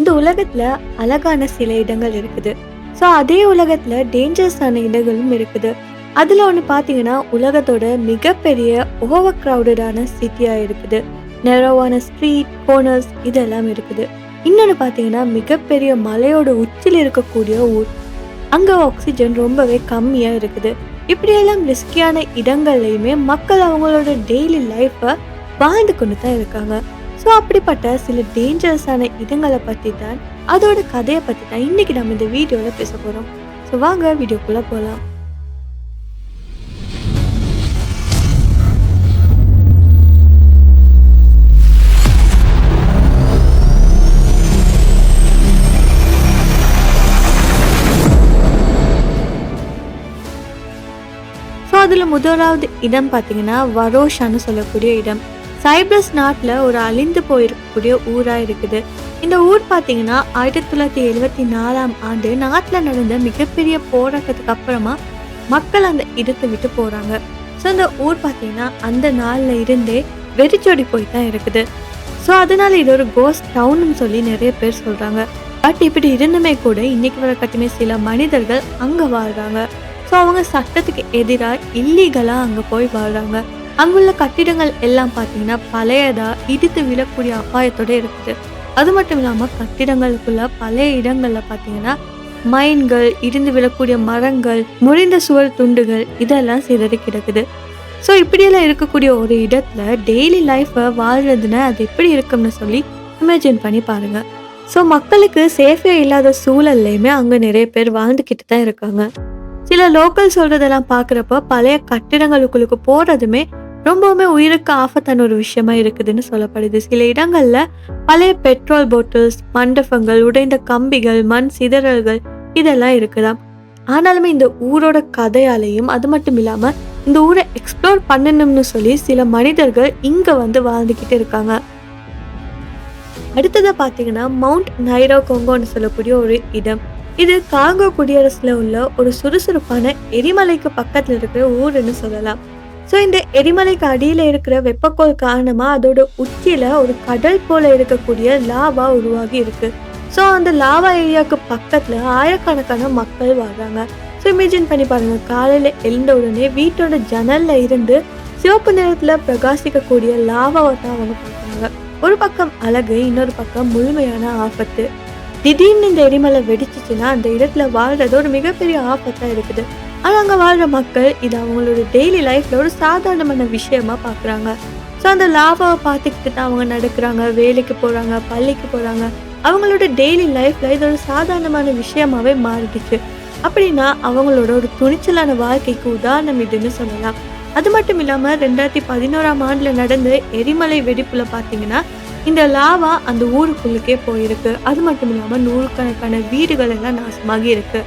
இந்த உலகத்துல அழகான சில இடங்கள் இருக்குது. ஸோ அதே உலகத்துல டேஞ்சரஸான இடங்களும் இருக்குது. அதுல ஒன்று பார்த்தீங்கன்னா உலகத்தோட மிகப்பெரிய ஓவர் க்ரௌடடான சிட்டியா இருக்குது. நெரோவான ஸ்ட்ரீட் கோனர்ஸ் இதெல்லாம் இருக்குது. இன்னொன்று பார்த்தீங்கன்னா மிகப்பெரிய மலையோட உச்சியில் இருக்கக்கூடிய ஊர். அங்கே ஆக்சிஜன் ரொம்பவே கம்மியாக இருக்குது. இப்படியெல்லாம் ரிஸ்கியான இடங்கள்லையுமே மக்கள் அவங்களோட டெய்லி லைஃப்பை வாழ்ந்து கொண்டு தான் இருக்காங்க. ஸோ அப்படிப்பட்ட சில டேஞ்சரஸான இடங்களை பற்றி தான் அதோட கதையை பற்றி தான் இன்னைக்கு நம்ம இந்த வீடியோவில் பேச போகிறோம் ஸோ வாங்க வீடியோக்குள்ளே போகலாம் ஸோ அதில் முதலாவது இடம் பார்த்தீங்கன்னா வரோஷான்னு சொல்லக்கூடிய இடம். சைப்ரஸ் நாட்டில் ஒரு அழிந்து போயிருக்கக்கூடிய ஊராக இருக்குது. இந்த ஊர் பார்த்தீங்கன்னா ஆயிரத்தி தொள்ளாயிரத்தி எழுபத்தி நாலாம் ஆண்டு நாட்டில் நடந்த மிகப்பெரிய போராட்டத்துக்கு அப்புறமா மக்கள் அந்த இடத்தை விட்டு போகிறாங்க ஸோ அந்த ஊர் பார்த்தீங்கன்னா அந்த நாளில் இருந்தே வெறிச்சோடி போய் தான் இருக்குது. ஸோ அதனால இது ஒரு கோஸ்ட் டவுன்னு சொல்லி நிறைய பேர் சொல்கிறாங்க பட் இப்படி இருந்துமே கூட இன்னைக்கு வர கட்டுமே சில மனிதர்கள் அங்கே வாழ்கிறாங்க ஸோ அவங்க சட்டத்துக்கு எதிராக இல்லீகலாக அங்கே போய் வாழ்கிறாங்க அங்குள்ள கட்டிடங்கள் எல்லாம் பார்த்தீங்கன்னா பழையதா இடித்து விழக்கூடிய அபாயத்தோட இருக்குது. அது மட்டும் இல்லாமல் கட்டிடங்களுக்குள்ள பழைய இடங்களில் பார்த்தீங்கன்னா மைன்கள் இடிந்து விழக்கூடிய மரங்கள் முறிந்த சுவர் துண்டுகள் இதெல்லாம் சிதறி கிடக்குது. ஸோ இப்படியெல்லாம் இருக்கக்கூடிய ஒரு இடத்துல டெய்லி லைஃப்பை வாழ்றதுன்னா அது எப்படி இருக்கும்னு சொல்லி இமேஜின் பண்ணி பாருங்க. ஸோ மக்களுக்கு சேஃபே இல்லாத சூழல்லையுமே அங்கே நிறைய பேர் வாழ்ந்துக்கிட்டு தான் இருக்காங்க. சில லோக்கல் சொல்றதெல்லாம் பார்க்குறப்ப பழைய கட்டிடங்களுக்குள்ளுக்கு போறதுமே ரொம்பவுமே உயிருக்கு ஆபத்தான ஒரு விஷயமா இருக்குதுன்னு சொல்லப்படுது. சில இடங்கள்ல பழைய பெட்ரோல் பாட்டில்ஸ் மண்டபங்கள் உடைந்த கம்பிகள் மண் சிதறல்கள் இதெல்லாம் இருக்குதாம். ஆனாலுமே இந்த ஊரோட கதையாலையும் அது மட்டும் இல்லாம இந்த ஊரை எக்ஸ்ப்ளோர் பண்ணணும்னு சொல்லி சில மனிதர்கள் இங்க வந்து வாழ்ந்துக்கிட்டு இருக்காங்க. அடுத்ததை பார்த்தீங்கன்னா மவுண்ட் நைரோ கொங்கோன்னு சொல்லக்கூடிய ஒரு இடம். இது காங்கோ குடியரசில் உள்ள ஒரு சுறுசுறுப்பான எரிமலைக்கு பக்கத்தில் இருக்கிற ஊருன்னு சொல்லலாம். ஸோ இந்த எரிமலைக்கு அடியில் இருக்கிற வெப்பக்கோள் காரணமாக அதோட உச்சியில் ஒரு கடல் போல இருக்கக்கூடிய லாவா உருவாகி இருக்கு. ஸோ அந்த லாவா ஏரியாவுக்கு பக்கத்தில் ஆயிரக்கணக்கான மக்கள் வாழ்றாங்க. ஸோ இமேஜின் பண்ணி பாருங்க காலையில் எழுந்த உடனே வீட்டோட ஜன்னலில் இருந்து சிவப்பு நிறத்தில் பிரகாசிக்கக்கூடிய லாவாவை தான் அவங்க பார்க்குறாங்க. ஒரு பக்கம் அழகு இன்னொரு பக்கம் முழுமையான ஆபத்து. திடீர்னு இந்த எரிமலை வெடிச்சிச்சுன்னா அந்த இடத்துல வாழ்றது ஒரு மிகப்பெரிய ஆபத்தாக இருக்குது. ஆனால் அங்கே வாழ்ற மக்கள் இது அவங்களோட டெய்லி லைஃப்பில் ஒரு சாதாரணமான விஷயமா பார்க்குறாங்க ஸோ அந்த லாபாவை பார்த்துக்கிட்டு தான் அவங்க நடக்கிறாங்க வேலைக்கு போகிறாங்க பள்ளிக்கு போகிறாங்க அவங்களோட டெய்லி லைஃப்பில் இது ஒரு சாதாரணமான விஷயமாவே மாறிடுச்சு. அப்படின்னா அவங்களோட ஒரு துணிச்சலான வாழ்க்கைக்கு உதாரணம் இதுன்னு சொல்லலாம். அது மட்டும் இல்லாமல் ரெண்டாயிரத்தி பதினோராம் ஆண்டில் நடந்த எரிமலை வெடிப்பில் பார்த்தீங்கன்னா இந்த லாவா அந்த ஊருக்குள்ளுக்கே போயிருக்கு. அது மட்டும் இல்லாமல் நூறுக்கணக்கான வீடுகள் எல்லாம் நாசமாகி இருக்குது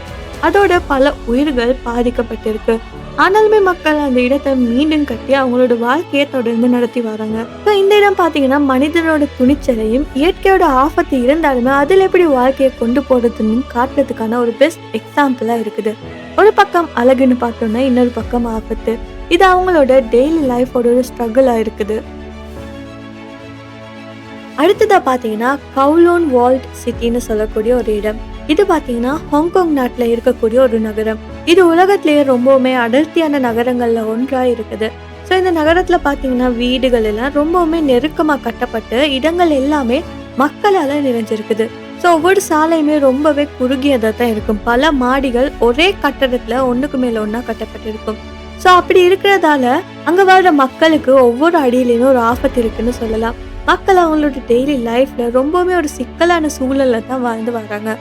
அதோட பல உயிர்கள் பாதிக்கப்பட்டிருக்கு. ஆனாலுமே மக்கள் அந்த இடத்தை மீண்டும் கட்டி அவங்களோட வாழ்க்கையை தொடர்ந்து நடத்தி வராங்க. இப்போ இந்த இடம் பார்த்தீங்கன்னா மனிதனோட துணிச்சலையும் இயற்கையோட ஆபத்து இருந்தாலுமே அதில் எப்படி வாழ்க்கையை கொண்டு போறதுன்னு காட்டுறதுக்கான ஒரு பெஸ்ட் எக்ஸாம்பிளாக இருக்குது. ஒரு பக்கம் அழகுன்னு பார்த்தோம்னா இன்னொரு பக்கம் ஆபத்து. இது அவங்களோட டெய்லி லைஃபோட ஒரு ஸ்ட்ரகிளாக இருக்குது. அடுத்ததாக பார்த்தீங்கன்னா கவுலோன் வால்ட் சிட்டின்னு சொல்லக்கூடிய ஒரு இடம். இது பார்த்தீங்கன்னா ஹாங்காங் நாட்டில் இருக்கக்கூடிய ஒரு நகரம். இது உலகத்திலேயே ரொம்பவுமே அடர்த்தியான நகரங்களில் ஒன்றாக இருக்குது. ஸோ இந்த நகரத்தில் பார்த்தீங்கன்னா வீடுகள் எல்லாம் ரொம்பவுமே நெருக்கமாக கட்டப்பட்டு இடங்கள் எல்லாமே மக்களால் நிறைஞ்சிருக்குது. ஸோ ஒவ்வொரு சாலையுமே ரொம்பவே குறுகியதாக தான் இருக்கும். பல மாடிகள் ஒரே கட்டடத்தில் ஒன்றுக்கு மேலே ஒன்றா கட்டப்பட்டிருக்கும். ஸோ அப்படி இருக்கிறதால அங்கே வாழ்ற மக்களுக்கு ஒவ்வொரு அடியிலையுமே ஒரு ஆபத்து இருக்குன்னு சொல்லலாம். மக்கள் அவங்களோட டெய்லி லைஃப்ல ரொம்பவுமே ஒரு சிக்கலான சூழலில் தான் வாழ்ந்து வராங்க.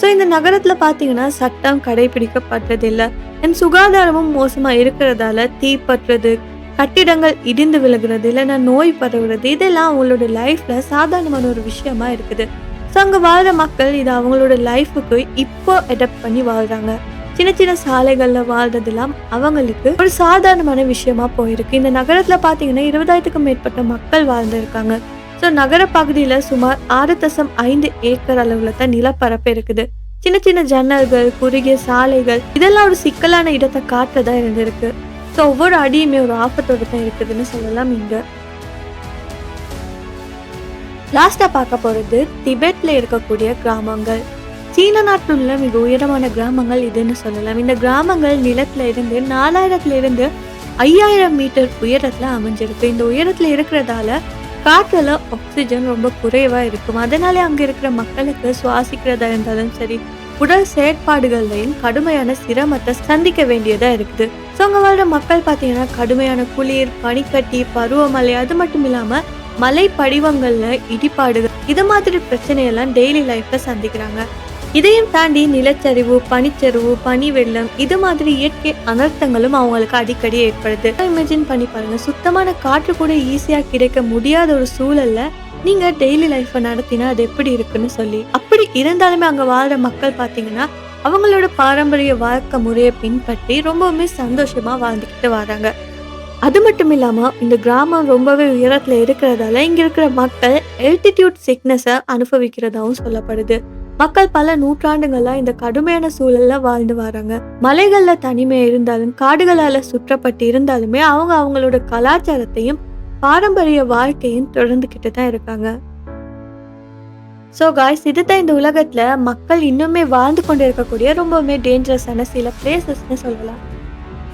ஸோ இந்த நகரத்தில் பார்த்தீங்கன்னா சட்டம் கடைபிடிக்கப்பட்டதில்லை. என் அண்ட் சுகாதாரமும் மோசமாக இருக்கிறதால தீப்பற்றுறது கட்டிடங்கள் இடிந்து விழுகிறது இல்லைன்னா நோய் பரவுறது இதெல்லாம் அவங்களோட லைஃப்பில் சாதாரணமான ஒரு விஷயமா இருக்குது. ஸோ அங்கே வாழ்கிற மக்கள் இதை அவங்களோட லைஃபுக்கு இப்போ அடாப்ட் பண்ணி வாழ்கிறாங்க சின்ன சின்ன சாலைகளில் வாழ்றதெல்லாம் அவங்களுக்கு ஒரு சாதாரணமான விஷயமா போயிருக்கு. இந்த நகரத்தில் பார்த்தீங்கன்னா இருபதாயிரத்துக்கும் மேற்பட்ட மக்கள் வாழ்ந்துருக்காங்க. ஸோ நகர பகுதியில் சுமார் ஆறு தசம் ஐந்து ஏக்கர் அளவில் தான் நிலப்பரப்பு இருக்குது. சின்ன சின்ன ஜன்னல்கள் குறுகிய சாலைகள் இதெல்லாம் ஒரு சிக்கலான இடத்தை காட்டுறதா இருந்திருக்கு ஸோ ஒவ்வொரு அடியுமே ஒரு ஆபத்தோடு தான் இருக்குதுன்னு சொல்லலாம் இங்க. லாஸ்ட்டாக பார்க்க போகிறது திபெட்டில் இருக்கக்கூடிய கிராமங்கள். சீன நாட்டில் உள்ள மிக உயரமான கிராமங்கள் இதுன்னு சொல்லலாம். இந்த கிராமங்கள் நிலத்துல இருந்து நாலாயிரத்துல இருந்து ஐயாயிரம் மீட்டர் உயரத்தில் அமைஞ்சிருக்கு. இந்த உயரத்தில் இருக்கிறதால காற்றுல ஆக்சிஜன் ரொம்ப குறைவாக இருக்கும். அதனாலே அங்கே இருக்கிற மக்களுக்கு சுவாசிக்கிறதா இருந்தாலும் சரி உடல் செயற்பாடுகள்லையும் கடுமையான சிரமத்தை சந்திக்க வேண்டியதாக இருக்குது. ஸோ அங்கே வாழ்ற மக்கள் பார்த்தீங்கன்னா கடுமையான குளிர் பனிக்கட்டி பருவமழை அது மட்டும் இல்லாமல் மலை படிவங்களில் இடிபாடுகள் இது மாதிரி பிரச்சனையெல்லாம் டெய்லி லைஃப்பில் சந்திக்கிறாங்க. இதையும் தாண்டி நிலச்சரிவு பனிச்சரிவு பனி வெள்ளம் இது மாதிரி இயற்கை அனர்த்தங்களும் அவங்களுக்கு அடிக்கடி ஏற்படுது. இமேஜின் பண்ணி பாருங்க. சுத்தமான காற்று கூட ஈஸியா கிடைக்க முடியாத ஒரு சூழல்ல நீங்க டெய்லி லைஃப்பை நடத்தினா அது எப்படி இருக்குன்னு சொல்லி. அப்படி இருந்தாலுமே அங்க வாழ்ற மக்கள் பாத்தீங்கன்னா அவங்களோட பாரம்பரிய வாழ்க்கை முறையை பின்பற்றி ரொம்பவுமே சந்தோஷமா வாழ்ந்துக்கிட்டு வராங்க. அது மட்டும் இல்லாம இந்த கிராமம் ரொம்பவே உயரத்துல இருக்கிறதால இங்க இருக்கிற மக்கள் எல்டிடியூட் சிக்னஸை அனுபவிக்கிறதாவும் சொல்லப்படுது. மக்கள் பல நூற்றாண்டுகளா இந்த கடுமையான சூழல்ல வாழ்ந்து வராங்க. மலைகள்ல தனிமை இருந்தாலும் காடுகளால சுற்றப்பட்டு இருந்தாலுமே அவங்க அவங்களோட கலாச்சாரத்தையும் பாரம்பரிய வாழ்க்கையும் தொடர்ந்துக்கிட்டு தான் இருக்காங்க. ஸோ காய்ஸ் இதுதான் இந்த உலகத்துல மக்கள் இன்னுமே வாழ்ந்து கொண்டு இருக்கக்கூடிய ரொம்பவுமே டேஞ்சரஸான சில பிளேசஸ்னு சொல்லலாம்.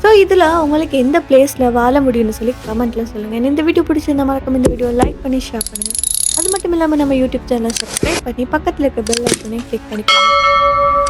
ஸோ இதில் உங்களுக்கு எந்த பிளேஸில் வாழ முடியும்னு சொல்லி கமெண்ட்டில் சொல்லுங்கள் இந்த வீடியோ பிடிச்சிருந்த மறக்காம இந்த வீடியோ லைக் பண்ணி ஷேர் பண்ணுங்கள் அது மட்டும் இல்லாமல் நம்ம யூடியூப் சேனலை சப்ஸ்கிரைப் பண்ணி பக்கத்தில் இருக்க பெல் ஐக்கனையும் கிளிக் பண்ணிக்கலாம்